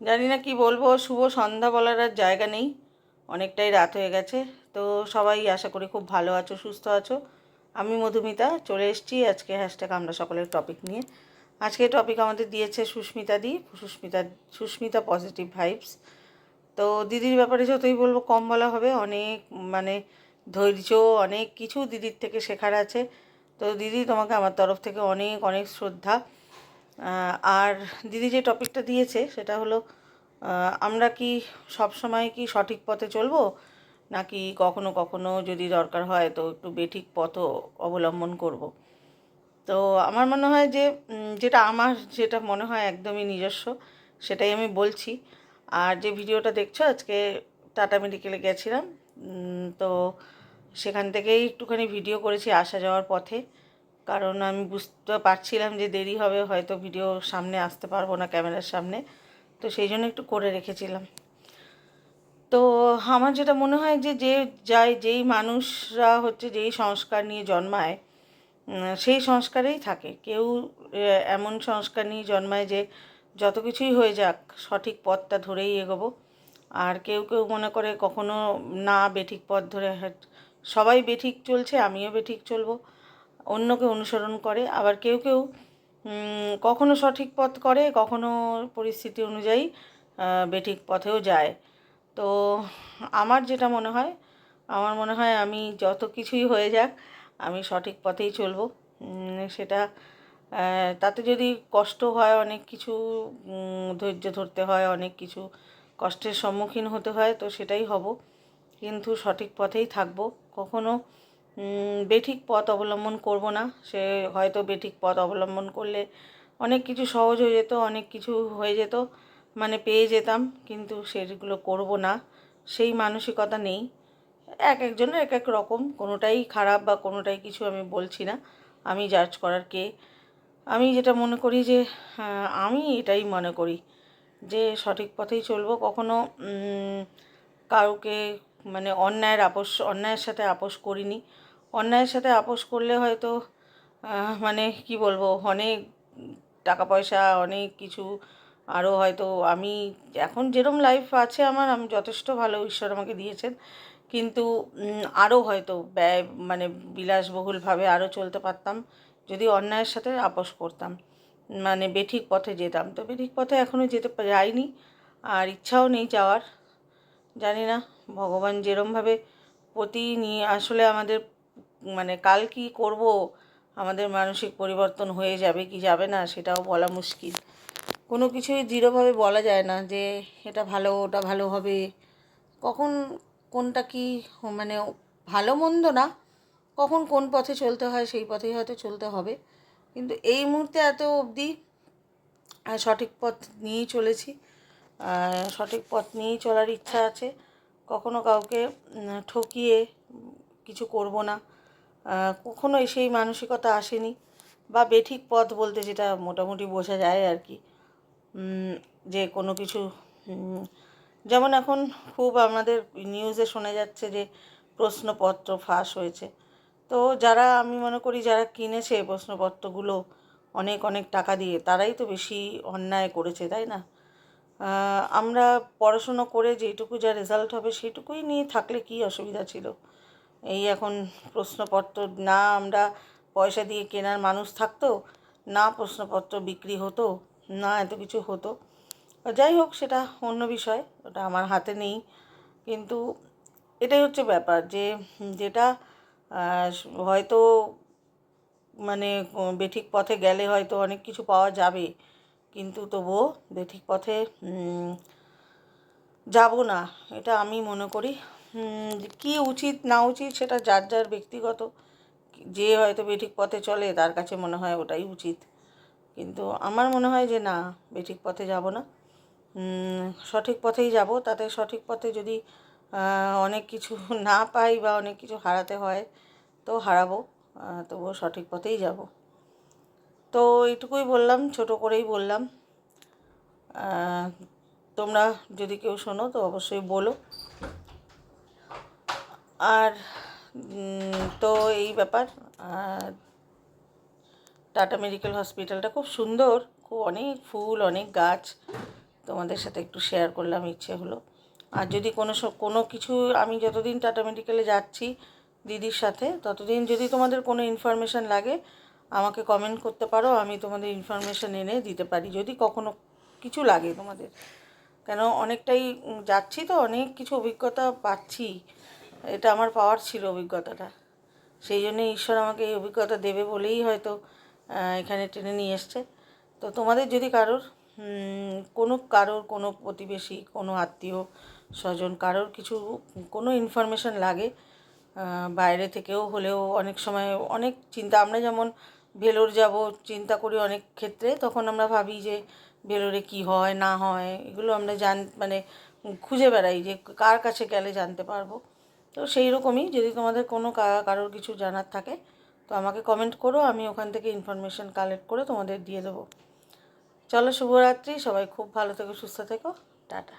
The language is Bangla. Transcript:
জানি না কি বলব, শুভ সন্ধ্যা বলার আর জায়গা নেই। অনেকটাই রাত হয়ে গেছে, তো সবাই আশা করি খুব ভালো আছো, সুস্থ আছো। আমি মধুমিতা, চলে এসেছি আজকে হ্যাশট্যাগ আমরা সকলের টপিক নিয়ে। আজকে টপিক আমাদের দিয়েছে সুস্মিতা দি, সুস্মিতা সুস্মিতা পজিটিভ ভাইবস তো দিদির ব্যাপারে যতই বলব, কম বলা হবে, অনেক মানে ধৈর্য, অনেক কিছু দিদির থেকে শেখার আছে। তো দিদি তোমাকে আমার তরফ থেকে অনেক অনেক শ্রদ্ধা। আর দিদি যে টপিকটা দিয়েছে, সেটা হলো আমরা কি সব সময় কি সঠিক পথে চলবো? নাকি কখনো কখনো যদি দরকার হয়, তো একটু বেঠিক পথও অবলম্বন করব? তো আমার মনে হয় যে যেটা আমার, যেটা মনে হয় একদমই নিজস্ব, সেটাই আমি বলছি। আর যে ভিডিওটা দেখছ, আজকে টাটা মেডিকেলে গেছিলাম। তো সেখান থেকেই একটুখানি ভিডিও করেছি আসা যাওয়ার পথে। কারণ আমি বুঝতে পারছিলাম যে দেরি হবে, হয়তো ভিডিও সামনে আসতে পারব না ক্যামেরার সামনে। তো সেই জন্য একটু করে রেখেছিলাম। তো আমার যেটা মনে হয় যে যে যাই যেই মানুষরা হচ্ছে যেই সংস্কার নিয়ে জন্মায় সেই সংস্কারেই থাকে। কেউ এমন সংস্কার নিয়ে জন্মায় যে যত কিছুই হয়ে যাক, সঠিক পথটা ধরেই এগোবো। আর কেউ কেউ মনে করে কখনো না বেঠিক পথ ধরে সবাই বেঠিক চলছে, আমিও বেঠিক চলবো। অন্যকে অনুসরণ করে, আবার কেউ কেউ কখনো সঠিক পথ করে, কখনো পরিস্থিতি অনুযায়ী বেঠিক পথেও যায়। তো আমার যেটা মনে হয়, আমার মনে হয় আমি যত কিছুই হয়ে যাক, আমি সঠিক পথেই চলবো। সেটা তাতে যদি কষ্ট হয়, অনেক কিছু ধৈর্য ধরতে হয়, অনেক কিছু কষ্টের সম্মুখীন হতে হয়, তো সেটাই হব। কিন্তু সঠিক পথেই থাকব। কখনো বেঠিক পথ অবলম্বন করব না। সে হয়তো বেঠিক পথ অবলম্বন করলে অনেক কিছু সহজ হয়ে যেত অনেক কিছু হয়ে যেত মানে পেয়ে যেতাম কিন্তু সেগুলো করব না। সেই মানসিকতা নেই। এক একজনের এক এক রকম কোনোটাই খারাপ বা কোনোটাই কিছু আমি বলছি না আমি জাজ করার কে। আমি যেটা মনে করি যে আহ, আমি এটাই মনে করি যে সঠিক পথেই চলবো। কখনো কাউকে মানে অন্যায়ের আপোষ অন্যায়ের সাথে আপোষ করিনি। অন্যায়ের সাথে আপোষ করলে হয়তো মানে কি বলব, অনেক টাকা পয়সা, অনেক কিছু আরও হয়তো আমি এখন যেরম লাইফ আছে আমার, আমি যথেষ্ট ভালো ঈশ্বর আমাকে দিয়েছেন। কিন্তু আরও হয়তো ব্যয় মানে বিলাসবহুলভাবে আরও চলতে পারতাম, যদি অন্যায়ের সাথে আপোষ করতাম। মানে বেঠিক পথে যেতাম। তো বেঠিক পথে এখনও যেতে যাইনি, আর ইচ্ছাও নেই যাওয়ার। জানি না, ভগবান যেরমভাবে প্রতি নিয়ে, আসলে আমাদের মানে কাল কি করব? আমাদের মানসিক পরিবর্তন হয়ে যাবে কি যাবে না সেটাও বলা মুশকিল। কোনো কিছুই দৃঢ়ভাবে বলা যায় না যে এটা ভালো, ওটা ভালো হবে। কখন কোনটা কি মানে ভালো মন্দ না, কখন কোন পথে চলতে হয় সেই পথেই হয়তো চলতে হবে। কিন্তু এই মুহূর্তে এত অবধি সঠিক পথ নিয়েই চলেছি। সঠিক পথ নিয়েই চলার ইচ্ছা আছে। কখনো কাউকে ঠকিয়ে কিছু করব না। কখনোই সেই মানসিকতা আসেনি বা বেঠিক পথ বলতে যেটা মোটামুটি বোঝা যায় আর কি। যে কোনো কিছু যেমন এখন খুব আমাদের নিউজে শোনা যাচ্ছে যে প্রশ্নপত্র ফাঁস হয়েছে। তো যারা আমি মনে করি যারা কিনেছে প্রশ্নপত্রগুলো অনেক অনেক টাকা দিয়ে, তারাই তো বেশি অন্যায় করেছে, তাই না? আমরা পড়াশুনো করে যেটুকু যা রেজাল্ট হবে সেটুকুই নিয়ে থাকলে কী অসুবিধা ছিল? এই এখন প্রশ্নপত্র, না আমরা পয়সা দিয়ে কেনার মানুষ থাকতো, না প্রশ্নপত্র বিক্রি হতো, না এত কিছু হতো। যাই হোক, সেটা অন্য বিষয়, ওটা আমার হাতে নেই। কিন্তু এটাই হচ্ছে ব্যাপার যে, যেটা হয়তো মানে বেঠিক পথে গেলে হয়তো অনেক কিছু পাওয়া যাবে, কিন্তু তবুও বেঠিক পথে যাব না, এটা আমি মনে করি। কী উচিত, না উচিত সেটা যার যার ব্যক্তিগত। যে হয়তো বেঠিক পথে চলে, তার কাছে মনে হয় ওটাই উচিত। কিন্তু আমার মনে হয় যে না, বেঠিক পথে যাব না। সঠিক পথেই যাব। তাতে সঠিক পথে যদি অনেক কিছু না পাই বা অনেক কিছু হারাতে হয়, তো হারাবো। তবুও সঠিক পথেই যাব। তো এইটুকুই বললাম, ছোট করেই বললাম। তোমরা যদি কেউ শোনো তো অবশ্যই বলো। আর তো এই ব্যাপার, আর টাটা মেডিকেল হসপিটালটা খুব সুন্দর, খুব অনেক ফুল, অনেক গাছ, তোমাদের সাথে একটু শেয়ার করলাম, ইচ্ছে হলো। আর যদি কোনো কোনো কিছু, আমি যতদিন টাটা মেডিকেলে যাচ্ছি দিদির সাথে, ততদিন যদি তোমাদের কোনো ইনফরমেশান লাগে, আমাকে কমেন্ট করতে পারো, আমি তোমাদের ইনফরমেশান এনে দিতে পারি, যদি কখনো কিছু লাগে তোমাদের। কেন, অনেকটাই যাচ্ছি তো, অনেক কিছু অভিজ্ঞতা পাচ্ছি। এটা আমার পাওয়ার ছিল অভিজ্ঞতাটা। সেই জন্য ঈশ্বর আমাকে এই অভিজ্ঞতা দেবে বলেই হয়তো এখানে টেনে নিয়ে এসছে। তো তোমাদের যদি কারোর কোনো কারোর, কোনো প্রতিবেশী, কোনো আত্মীয় স্বজন, কারোর কিছু, কোনো ইনফরমেশান লাগে বাইরে থেকেও হলেও অনেক সময় অনেক চিন্তা, আমরা যেমন ভেলোর যাব, চিন্তা করি অনেক ক্ষেত্রে, তখন আমরা ভাবি যে ভেলোরে কি হয়, না হয়, এগুলো আমরা জান মানে খুঁজে বেড়াই যে কার কাছে গেলে জানতে পারব। তো সেই রকমই যদি তোমাদের কোনো কারোর কিছু জানার থাকে, তো আমাকে কমেন্ট করো, আমি ওখান থেকে ইনফরমেশান কালেক্ট করে তোমাদের দিয়ে দেবো। চলো শুভরাত্রি, সবাই খুব ভালো থেকো, সুস্থ থেকো, টাটা।